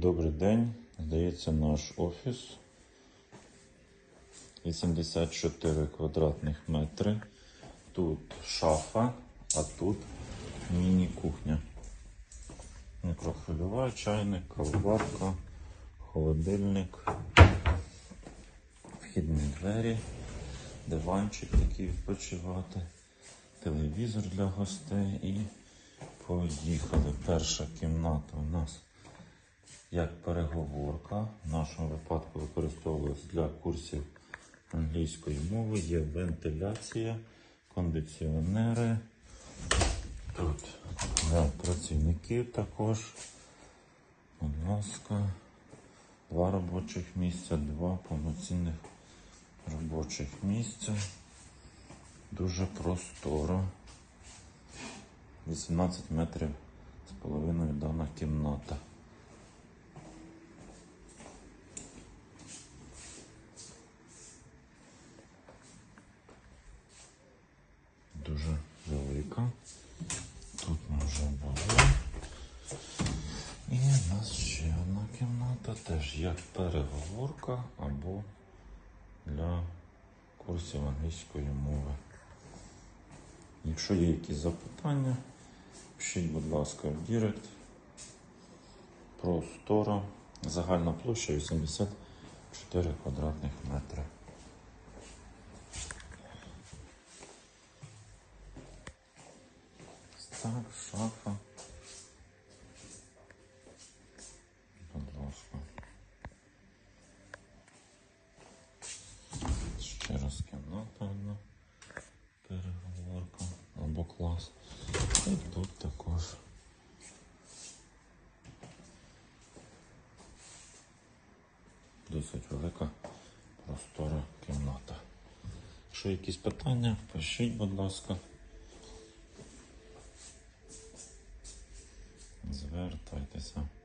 Добрий день. Здається, наш офіс. 84 квадратних метри. Тут шафа, а тут міні-кухня. Мікрохвильова, чайник, кавоварка, холодильник, вхідні двері, диванчик, який відпочивати, телевізор для гостей і поїхали. Перша кімната у нас як переговорка. В нашому випадку використовувалась для курсів англійської мови. Є вентиляція, кондиціонери. Тут для працівників також. Будь ласка, два робочих місця, два повноцінних робочих місця. Дуже просторо. 18 метрів з половиною дана кімната. Дуже велика. Тут ми вже були. І в нас ще одна кімната, теж як переговорка або для курсів англійської мови. Якщо є якісь запитання, пишіть, будь ласка, в Дірект. Простора. Загальна площа 84 квадратних метри. Так, шафа. Будь ласка. Ще раз кімната одна. Переговорка або клас. І тут також. Досить велика простора кімната. Якщо якісь питання, пишіть, будь ласка. manifestação.